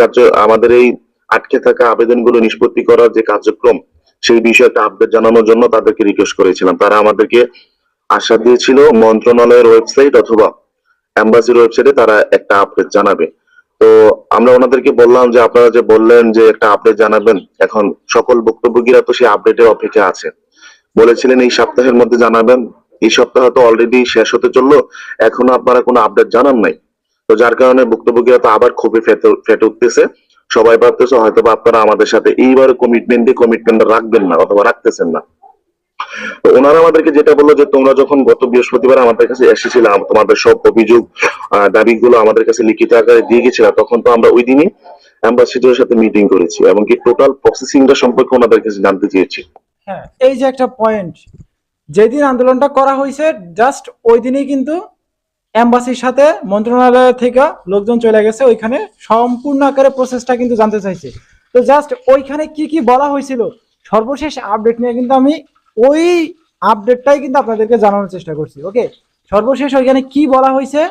কার্য, আমাদের এই আটকে থাকা আবেদনগুলো নিষ্পত্তি করার যে কার্যক্রম, সেই বিষয়ে একটা আপডেট জানানোর জন্য তাদেরকে রিকোয়েস্ট করেছিলাম। তারা আমাদেরকে আশা দিয়েছিল, মন্ত্রণালয়ের ওয়েবসাইট অথবা অ্যাম্বাসির ওয়েবসাইটে তারা একটা আপডেট জানাবে। তো আমরা ওনাদেরকে বললাম যে, আপনারা যে বললেন যে একটা আপডেট জানাবেন, এখন সকল বক্তব্যগীরা তো সেই আপডেটের অপেক্ষা আছে। বলেছিলেন এই সপ্তাহের মধ্যে জানাবেন, এই সপ্তাহ তো অলরেডি শেষ হতে চলল, এখনও আপনারা কোনো আপডেট জানান নাই। তো যার কারণে ভুক্তভোগীরা তো আবার খুবই ফেটে উঠতেছে। সবাই ভাবতেছে হয়তো আপনারা আমাদের সাথে এইবার কমিটমেন্ট দিয়ে কমিটমেন্ট রাখবেন না অথবা রাখতেছেন না। ওনারা আমাদেরকে যেটা বলল যে, তোমরা যখন গত বৃহস্পতিবার আমাদের কাছে এসেছিলাম তোমাদের সব অভিযোগ দাবিগুলো আমাদের কাছে লিখিত আকারে দিয়ে গেছিলাম তখন তো আমরা ওই দিনই সাথে মিটিং করেছি এবং কি টোটাল প্রসেসিংটা সম্পর্কে ওনাদের কাছে জানতে চেয়েছি। হ্যাঁ এই যে একটা পয়েন্ট যেদিন আন্দোলনটা করা হয়েছে জাস্ট ওই দিনই কিন্তু এম্বাসির সাথে মন্ত্রণালয় থেকে লোকজন চলে গেছে, ওইখানে সম্পূর্ণ আকারে প্রসেসটা কিন্তু জানতে চাইছে। তো জাস্ট ওইখানে কি কি বলা হয়েছিল, সর্বশেষ আপডেট নিয়ে কিন্তু আমি ওই আপডেটটাই কিন্তু আপনাদেরকে জানানোর চেষ্টা করছি ওকে সর্বশেষ ওইখানে কি বলা হয়েছে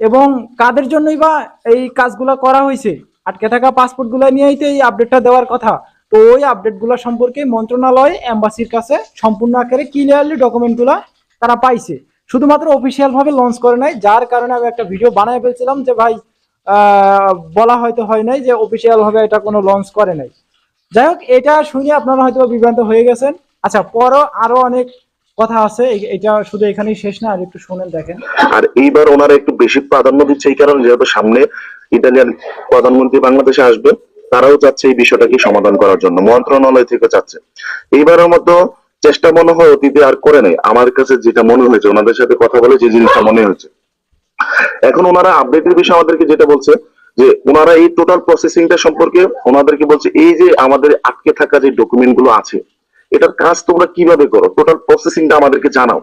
এবং কাদের জন্যই বা এই কাজগুলো করা হয়েছে, আটকে থাকা পাসপোর্টগুলো নিয়েই তো এই আপডেটটা দেওয়ার কথা। তো ওই আপডেটগুলো সম্পর্কে মন্ত্রণালয়, এম্বাসির কাছে সম্পূর্ণ আকারে ক্লিয়ারলি ডকুমেন্টগুলো তারা পাইছে। শুধুমাত্র অফিসিয়াল ভাবে লঞ্চ করে নাই, যার কারণে আমি একটা ভিডিও বানায় ফেলছিলাম যে ভাই বলা হয়তো হয় নাই যে অফিসিয়াল ভাবে এটা কোনো লঞ্চ করে নাই। যাই হোক, এটা শুনে আপনারা হয়তো বিভ্রান্ত হয়ে গেছেন। আচ্ছা পরও আরও অনেক কথা আছে এটা শুধু এখানেই শেষ না, আর একটু শুনেন, দেখেন। আর এইবার ওনারা একটু বেশি প্রাধান্য দিচ্ছে এই কারণে, যেহেতু সামনে ইতালিয়ান প্রধানমন্ত্রী বাংলাদেশে আসবে তারাও চাচ্ছে এই বিষয়টাকে সমাধান করার জন্য, মন্ত্রণালয় থেকে চাচ্ছে। এইবারের মতো চেষ্টা মনে হয় অতীতে আর করে নাই। আমার কাছে যেটা মনে হয়েছে, ওনাদের সাথে কথা বলে যে জিনিসটা মনে হয়েছে। এখন ওনারা আপডেটের বিষয়ে আমাদেরকে যেটা বলছে, যে ওনারা এই টোটাল প্রসেসিংটা সম্পর্কে ওনাদেরকে বলছে, এই যে আমাদের আটকে থাকা যে ডকুমেন্টগুলো আছে, এটার কাজ তোমরা কীভাবে করো? টোটাল প্রসেসিংটা আমাদেরকে জানাও।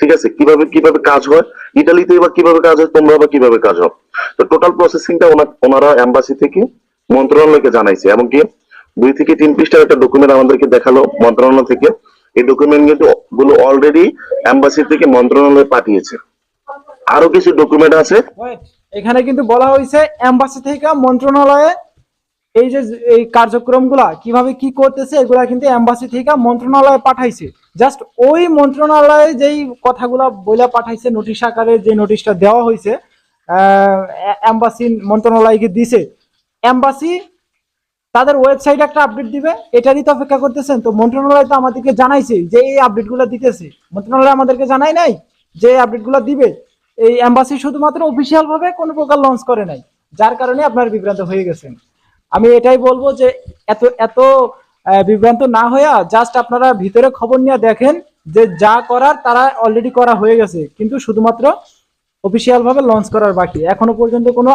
ঠিক আছে? কীভাবে কীভাবে কাজ হয়? ইটালিতে এবার কীভাবে কাজ হয়? তোমরা আবার কীভাবে কাজ হয় তো টোটাল প্রসেসিংটা ওনারা এম্বাসি থেকে মন্ত্রণালয়কে জানাইছে। এমনকি দুই থেকে তিন পৃষ্ঠার একটা ডকুমেন্ট আমাদেরকে দেখাল মন্ত্রণালয় থেকে। এই ডকুমেন্ট কিন্তু গুলো অলরেডি এম্বাসি থেকে মন্ত্রণালয়ে পাঠিয়েছে। আরও কিছু ডকুমেন্ট আছে? এখানে কিন্তু বলা হয়েছে এম্বাসি থেকে মন্ত্রণালয়ে এই যে এই কার্যক্রমগুলা, কীভাবে কি করতেছে, এগুলা কিন্তু এম্বাসি থেকে মন্ত্রণালয়ে পাঠাইছে। জাস্ট ওই মন্ত্রণালয়ে যেই কথাগুলা বইলা পাঠাইছে নোটিশ আকারে যে নোটিশটা দেওয়া হয়েছে এম্বাসি মন্ত্রণালয়কে দিছে। এম্বাসি তাদের ওয়েবসাইট একটা আপডেট দিবে এটারই তো অপেক্ষা করতেছেন। তো মন্ত্রণালয় তো আমাদেরকে জানাইছে যে এই আপডেটগুলো দিতেছে। মন্ত্রণালয় আমাদেরকে জানাই নাই যে আপডেটগুলো দিবে। এই অ্যাম্বাসি শুধুমাত্র অফিসিয়াল ভাবে কোনো প্রকার লঞ্চ করে নাই, যার কারণে আপনার বিভ্রান্ত হয়ে গেছেন। আমি এটাই বলব যে এত এত বিভ্রান্ত না হইয়া জাস্ট আপনারা ভিতরে খবর নিয়ে দেখেন যে যা করার তারা অলরেডি করা হয়ে গেছে, কিন্তু শুধুমাত্র অফিসিয়াল ভাবে লঞ্চ করার বাকি। এখনও পর্যন্ত কোনো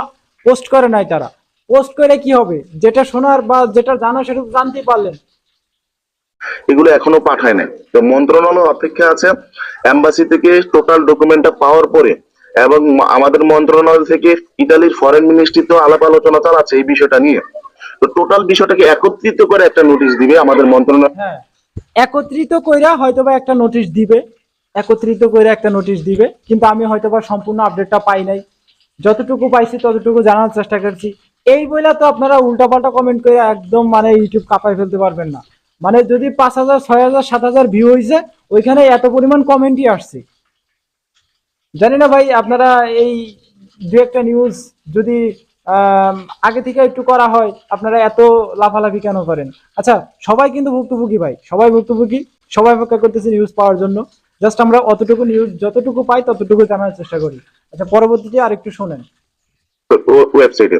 পোস্ট করে নাই তারা। পোস্ট করে কি হবে? যেটা শোনার বা যেটা জানা সেটা জানতে পারলেন। এগুলো এখনও পাঠায় নাই। তো মন্ত্রণালয় অপেক্ষা আছে। এম্বাসি থেকে টোটাল ডকুমেন্টটা পাওয়ার পরে এবং আমাদের মন্ত্রণালয় থেকে ইতালির ফরেন মিনিস্ট্রিতেও আলাপ আলোচনা চালাচ্ছে এই বিষয়টা নিয়ে। তো টোটাল বিষয়টাকে একত্রিত করে একটা নোটিশ দিবে আমাদের মন্ত্রণালয়। হ্যাঁ। একত্রিত কইরা হয়তোবা একটা নোটিশ দিবে। একত্রিত কইরা একটা নোটিশ দিবে। কিন্তু আমি হয়তোবা সম্পূর্ণ আপডেটটা পাই নাই। যতটুকু পাইছি ততটুকু জানার চেষ্টা করছি। এই বইলা তো আপনারা উল্টাপাল্টা কমেন্ট করে একদম মানে ইউটিউব কাঁপাই ফেলতে পারবেন না। মানে যদি পাঁচ হাজার, ছয় হাজার, সাত হাজার ভিউ হয়েছে ওইখানে এত পরিমাণ কমেন্টই আসছে। জানি না ভাই, আপনারা এই দু একটা নিউজ যদি আগে থেকে একটু করা হয়, আপনারা এত লাফালাফি কেন করেন? আচ্ছা সবাই কিন্তু ভুক্তভোগী ভাই, সবাই ভুক্তভোগী, সবাই অপেক্ষা করতেছে নিউজ পাওয়ার জন্য। জাস্ট আমরা অতটুকু নিউজ যতটুকু পাই ততটুকু জানার চেষ্টা করি। আচ্ছা পরবর্তীতে আরেকটু শোনেন। ওয়েবসাইটে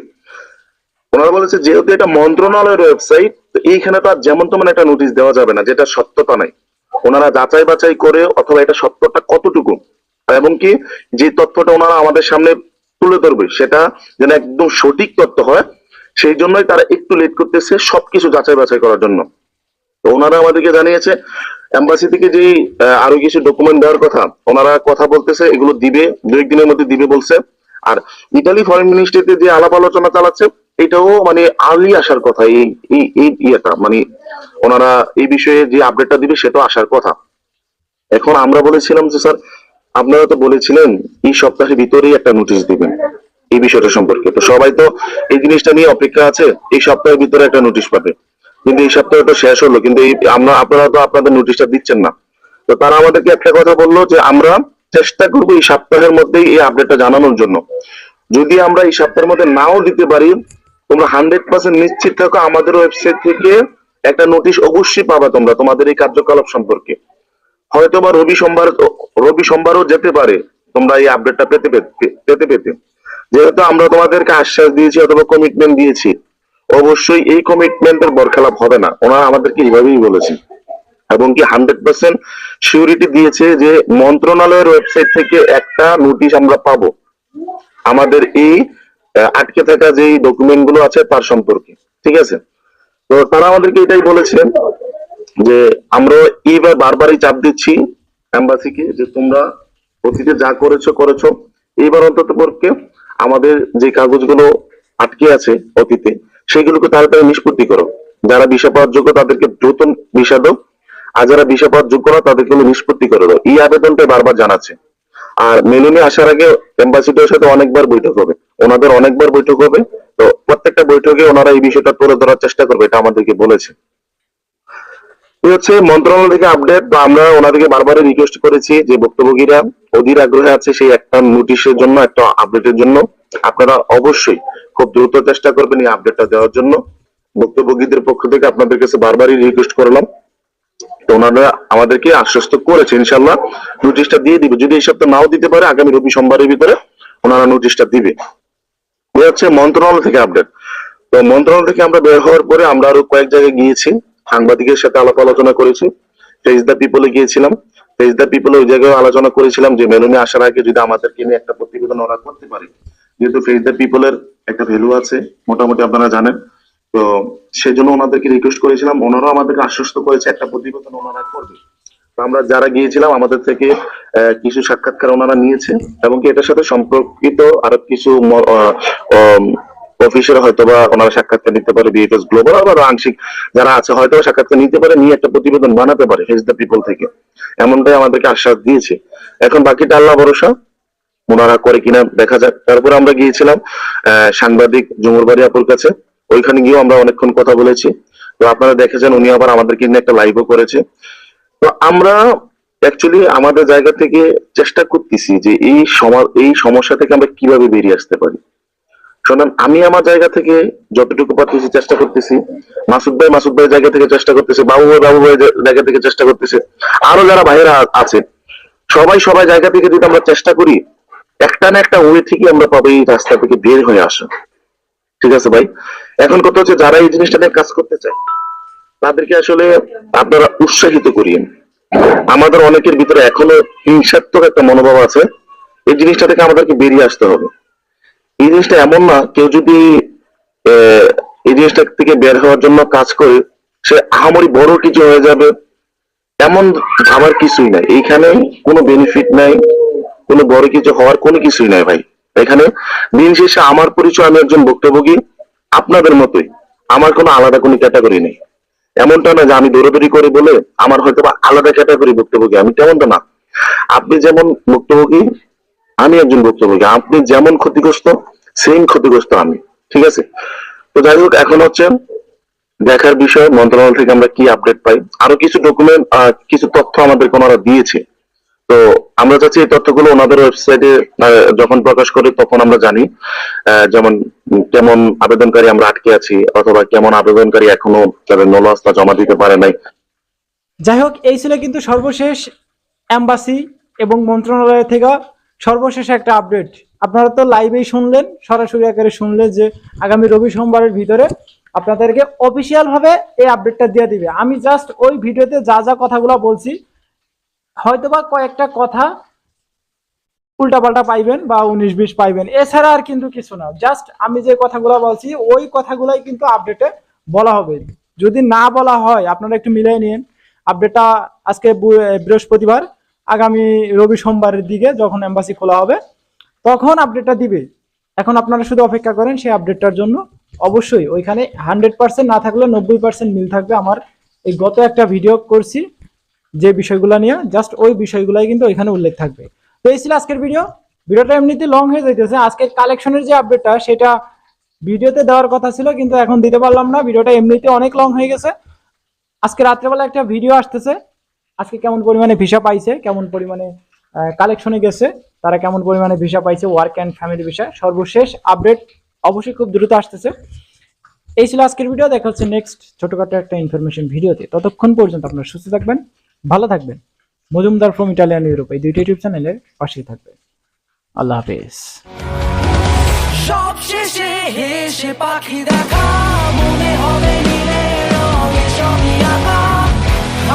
ওনারা বলেছে, যেহেতু এটা মন্ত্রণালয়ের ওয়েবসাইট, তো এইখানে তো আর যেমন তেমন একটা নোটিশ দেওয়া যাবে না, যেটা সত্যতা নাই। ওনারা যাচাই বাছাই করে অথবা এটা সত্যটা কতটুকু? এবং কি, যে তথ্যটা ওনারা আমাদের সামনে তুলে ধরবে, সেটা যেন একদম সঠিক তথ্য হয়, সেই জন্যই তারা একটু লেট করতেছে সবকিছু যাচাই বাছাই করার জন্য। তো ওনারা আমাদেরকে জানিয়েছে, এম্বাসি থেকে যেই আরও কিছু ডকুমেন্ট দেওয়ার কথা, ওনারা কথা বলতেছে, এগুলো দিবে দু একদিনের মধ্যে দিবে বলছে। আর ইতালি ফরেন মিনিস্ট্রিতে যে আলাপ আলোচনা চালাচ্ছে এটাও মানে আর্লি আসার কথা, এই এই ইয়েটা মানে ওনারা এই বিষয়ে যে আপডেটটা দিবে সেটাও আসার কথা। এখন আমরা বলেছিলাম যে, স্যার, আপনারা তো বলেছিলেন এই সপ্তাহের ভিতরেই একটা নোটিশ দিবেন এই বিষয়টা সম্পর্কে। তো সবাই তো এই জিনিসটা নিয়ে অপেক্ষা আছে, এই সপ্তাহের ভিতরে একটা নোটিশ পাবে। কিন্তু এই সপ্তাহে তো শেষ হলো, কিন্তু আমরা, আপনারা তো আপনাদের নোটিশটা দিচ্ছেন না। তো তারা আমাদেরকে একটা কথা বলল যে, আমরা চেষ্টা করব এই সপ্তাহের মধ্যেই এই আপডেটটা জানানোর জন্য। যদি আমরা এই সপ্তাহের মধ্যে নাও দিতে পারি তোমরা হান্ড্রেড পার্সেন্ট নিশ্চিত থাকো আমাদের ওয়েবসাইট থেকে একটা নোটিশ অবশ্যই পাবা তোমরা তোমাদের এই কার্যকলাপ সম্পর্কে। হয়তো বা রবি সোমবার, রবি সোমবারও যেতে পারে তোমরা এই আপডেটটা পেতে পেতে পেতে যেহেতু আমরা তোমাদেরকে আশ্বাস দিয়েছি অথবা কমিটমেন্ট দিয়েছি, অবশ্যই এই কমিটমেন্টের বরখেলাপ হবে না। ওনারা আমাদেরকে এইভাবেই বলেছে। এবং কি হান্ড্রেড পার্সেন্ট সিউরিটি দিয়েছে যে মন্ত্রণালয়ের ওয়েবসাইট থেকে একটা নোটিশ আমরা পাবো। আমাদের এই আটকে থাকা যেই ডকুমেন্টগুলো আছে তার সম্পর্কে, ঠিক আছে? তো তারা আমাদেরকে এটাই বলেছে যে আমরা এইবার বারবারই চাপ দিচ্ছি এম্বাসিকে যে তোমরা অতীতে যা করেছ করেছ। এইবার অন্তত পক্ষে আমাদের যে কাগজগুলো আটকে আছে অতীতে, সেগুলোকে তাড়াতাড়ি নিষ্পত্তি করো। যারা ভিসা পাওয়ার যোগ্য তাদেরকে দ্রুত ভিসা দাও, আর যারা ভিসা পাওয়ার যোগ্য না, তাদেরকে নিষ্পত্তি করে দাও। এই আবেদনটা বারবার জানাচ্ছে। আর মেলুনে আসার আগে এম্বাসিডারের সাথে অনেকবার বৈঠক হবে। ওনাদের অনেকবার বৈঠক হবে। তো প্রত্যেকটা বৈঠকে ওনারা এই বিষয়টা তুলে ধরার চেষ্টা করবে, এটা আমাদেরকে বলেছে। হচ্ছে মন্ত্রণালয় থেকে আপডেট তো আমরা ওনাদেরকে বারবারই রিকোয়েস্ট করেছি যে ভুক্তভোগীরা অধীর আগ্রহে আছে সেই একটা নোটিশের জন্য, একটা আপডেটের জন্য। আপনারা অবশ্যই খুব দ্রুত চেষ্টা করবেন এই আপডেটটা দেওয়ার জন্য। ভুক্তভোগীদের পক্ষ থেকে আপনাদের কাছে বারবারই রিকোয়েস্ট করলাম। তো ওনারা আমাদেরকে আশ্বস্ত করেছে ইনশাল্লাহ নোটিশটা দিয়ে দিবে। যদি এই সপ্তাহ নাও দিতে পারে, আগামী রবি সোমবারের ভিতরে ওনারা নোটিশটা দিবে। হচ্ছে মন্ত্রণালয় থেকে আপডেট তো মন্ত্রণালয় থেকে আমরা বের হওয়ার পরে আমরা আরও কয়েক জায়গায় গিয়েছি, সাংবাদিকের সাথে আলাপ আলোচনা করেছি ফেস দ্য পিপলে গিয়েছিলাম। ফেস দ্য পিপলে ওই জায়গায় আলোচনা করেছিলাম যে মেলুনে আসার আগে যদি আমাদেরকে নিয়ে একটা প্রতিবেদন ওরা করতে পারে। যেহেতু ফেস দ্য পিপলের একটা ভ্যালু আছে, মোটামুটি আপনারা জানেন। তো সেই জন্য ওনাদেরকে রিকোয়েস্ট করেছিলাম, ওনারাও আমাদেরকে আশ্বস্ত করেছে, একটা প্রতিবেদন ওনারা করবে। আমরা যারা গিয়েছিলাম, আমাদের থেকে কিছু সাক্ষাৎকার ওনারা নিয়েছে এবং কি এটার সাথে সম্পর্কিত আরও কিছু অফিসের হয়তো বা ওনারা সাক্ষাৎকার নিতে পারে বিএফএস গ্লোবাল আবার আংশিক যারা আছে, হয়তো সাক্ষাৎকার নিতে পারে, নিয়ে একটা প্রতিবেদন বানাতে পারে ফেস দ্য পিপল থেকে। এমনটাই আমাদেরকে আশ্বাস দিয়েছে। এখন বাকিটা আল্লাহ ভরসা, ওনারা করে কিনা দেখা যাক। তারপর আমরা গিয়েছিলাম সাংবাদিক জুমুরবাড়ি আপুর কাছে। ওইখানে গিয়েও আমরা অনেকক্ষণ কথা বলেছি। তো আপনারা দেখেছেন, উনি আবার আমাদেরকে নিয়ে একটা লাইভও করেছে। তো আমরা অ্যাকচুয়ালি আমাদের জায়গা থেকে চেষ্টা করতেছি যে এই এই সমস্যা থেকে আমরা কীভাবে বেরিয়ে আসতে পারি। শোনেন আমি আমার জায়গা থেকে যতটুকু পারতেছি চেষ্টা করতেছি, মাসুদ ভাই, মাসুদ ভাইয়ের জায়গা থেকে চেষ্টা করতেছে, বাবু ভাই, বাবু জা- জায়গা থেকে চেষ্টা করতেছে। আরও যারা ভাইয়েরা আ- আছে, সবাই সবাই জায়গা থেকে যদি আমরা চেষ্টা করি, একটা না একটা ওয়ে থেকে আমরা পাবো এই রাস্তা থেকে বের হয়ে আসা। ঠিক আছে ভাই? এখন কথা হচ্ছে যারা এই জিনিসটা নিয়ে কাজ করতে চায় তাদেরকে আসলে আপনারা উৎসাহিত করিয়েন। আমাদের অনেকের ভিতরে এখনও হিংসাত্মক একটা মনোভাব আছে। এই জিনিসটা থেকে আমাদেরকে বেরিয়ে আসতে হবে। এই জিনিসটা এমন না, কেউ যদি এই জিনিসটা থেকে বের হওয়ার জন্য কাজ করে, সে আহামরি বড় কিছু হয়ে যাবে। এমন ভাবার কিছুই নাই। এইখানে কোনো বেনিফিট নাই, কোনো বড় কিছু হওয়ার কোনো কিছুই নাই ভাই। এখানে দিন শেষে আমার পরিচয়, আমি একজন ভুক্তভোগী, আপনাদের মতোই। আমার কোনো আলাদা কোনো ক্যাটাগরি নেই। এমনটা না যে আমি দৌড়াদৌড়ি করে বলে আমার হয়তো বা আলাদা ক্যাটাগরি ভুক্তভোগী, আমি তেমনটা না। আপনি যেমন ভুক্তভোগী, আমি একজন ভুক্তভোগী। আপনি যেমন ক্ষতিগ্রস্ত সেম ক্ষতিগ্রস্ত আমি, ঠিক আছে? তো যাই হোক, এখন হচ্ছে দেখার বিষয়, মন্ত্রণালয় থেকে আমরা কি আপডেট পাই? আরও কিছু ডকুমেন্ট কিছু তথ্য আমাদের ওনারা দিয়েছে। তো আমরা চাচ্ছি এই তথ্যগুলো ওনাদের ওয়েবসাইটে যখন প্রকাশ করে তখন আমরা জানি যেমন, কেমন আবেদনকারী আমরা আটকে আছি অথবা কেমন আবেদনকারী এখনও তাদের নলাস্তা জমা দিতে পারে নাই। যাই হোক, এই ছিল কিন্তু সর্বশেষ এম্বাসি এবং মন্ত্রণালয় থেকে সর্বশেষ একটা আপডেট। আপনারা তো লাইভেই শুনলেন, সরাসরি আকারে শুনলেন যে আগামী রবি সোমবারের ভিতরে আপনাদেরকে অফিসিয়াল ভাবে এই আপডেটটা দিয়ে দিবে। আমি জাস্ট ওই ভিডিওতে যা যা কথাগুলো বলছি হয়তোবা কয়েকটা কথা উল্টাপাল্টা পাইবেন বা উনিশ বিশ পাইবেন। এছাড়া আর কিন্তু কিছু না। জাস্ট আমি যে কথাগুলো বলছি, ওই কথাগুলাই কিন্তু আপডেটে বলা হবে। যদি না বলা হয়, আপনারা একটু মিলিয়ে নিন। আপডেটটা আজকে বৃহস্পতিবার, আগামী রবি সোমবারের দিকে যখন এম্বাসি খোলা হবে, তখন আপডেটটা দিবে। এখন আপনারা শুধু অপেক্ষা করেন সেই আপডেটটার জন্য। অবশ্যই, ওইখানে হান্ড্রেড পার্সেন্ট না থাকলে নব্বই পার্সেন্ট মিল থাকবে। আমার এই গত একটা ভিডিও করছি। যে বিষয়গুলো নিয়ে জাস্ট ওই বিষয়গুলাই কিন্তু ওইখানে উল্লেখ থাকবে। তো এই ছিল আজকের ভিডিও ভিডিওটা এমনিতে লং হয়ে যাইতেছে। আজকের কালেকশনের যে আপডেটটা সেটা ভিডিওতে দেওয়ার কথা ছিল, কিন্তু এখন দিতে পারলাম না। ভিডিওটা এমনিতে অনেক লং হয়ে গেছে। আজকে রাত্রেবেলা একটা ভিডিও আসতেছে। আজকে কেমন পরিমাণে ভিসা পাইছে, কেমন পরিমাণে কালেকশনে গেছে, তারা কেমন পরিমাণে ভিসা পাইছে ওয়ার্ক অ্যান্ড ফ্যামিলি ভিসা সর্বশেষ আপডেট অবশ্যই খুব দ্রুত আসতেছে। এই ছিল আজকের ভিডিও দেখা হচ্ছে নেক্সট ছোটখাটো একটা ইনফরমেশন ভিডিওতে ততক্ষণ পর্যন্ত আপনারা সুস্থ থাকবেন। ভালো থাকবেন। মজুমদার ফ্রম ইটালিয়ান ইউরোপ এই দুইটা ইউটিউব চ্যানেলের পাশেই থাকবেন। আল্লাহ হাফেজ। সব শেষে হেসে পাখি দেখা, মনে হবে